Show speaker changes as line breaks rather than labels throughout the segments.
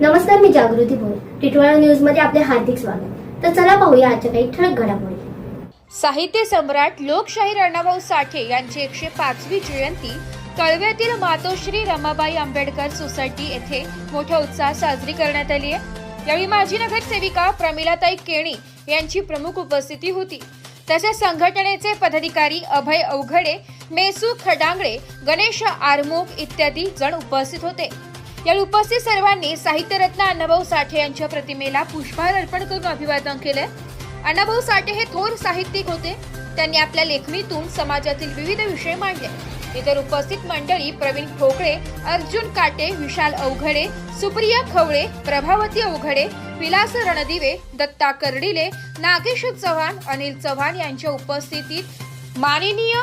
नमस्कार मी जागृती भोर टिटवाळा न्यूजमध्ये आपले हार्दिक स्वागत. तर चला पाहूया आजच्या काही ठळक घडामोडी.
साहित्य सम्राट लोकशाहीर अण्णाभाऊ साठे यांची एकशे पाचवी जयंती कळव्यातील मातोश्री रमाबाई आंबेडकर सोसायटी येथे मोठ्या उत्साहात साजरी करण्यात आली आहे. यावेळी माजी नगरसेविका प्रमिलाताई केणी यांची प्रमुख उपस्थिती होती. तसेच संघटनेचे पदाधिकारी अभय अवघडे मेसू खडांगळे गणेश आरमुख इत्यादी जण उपस्थित होते. यावेळी उपस्थित सर्वांनी साहित्यरत्न अण्णाभाऊ साठे यांच्या प्रतिमेला पुष्पहार अर्पण करून अभिवादन केले. अण्णाभाऊ साठे हे थोर साहित्यिक होते. त्यांनी आपल्या लेखणीतून समाजातील विविध विषय मांडले. इतर उपस्थित मंडळी प्रवीण ठोकळे अर्जुन काटे विशाल अवघडे सुप्रिया खवळे प्रभावती अवघडे विलास रणदिवे दत्ता कर्डिले नागेश चव्हाण अनिल चव्हाण यांच्या उपस्थितीत माननीय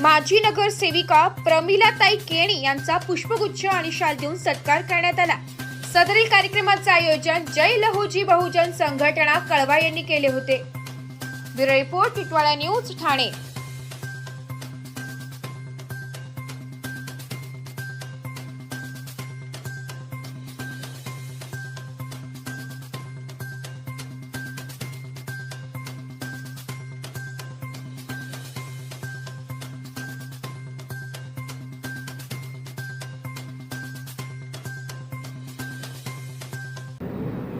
माजी नगरसेविका प्रमिलाताई केणी यांचा पुष्पगुच्छ आणि शाल देऊन सत्कार करण्यात आला. सदरील कार्यक्रमाचे आयोजन जय लहुजी बहुजन संघटना कळवा यांनी केले होते. Bureau report Titwala news Thane.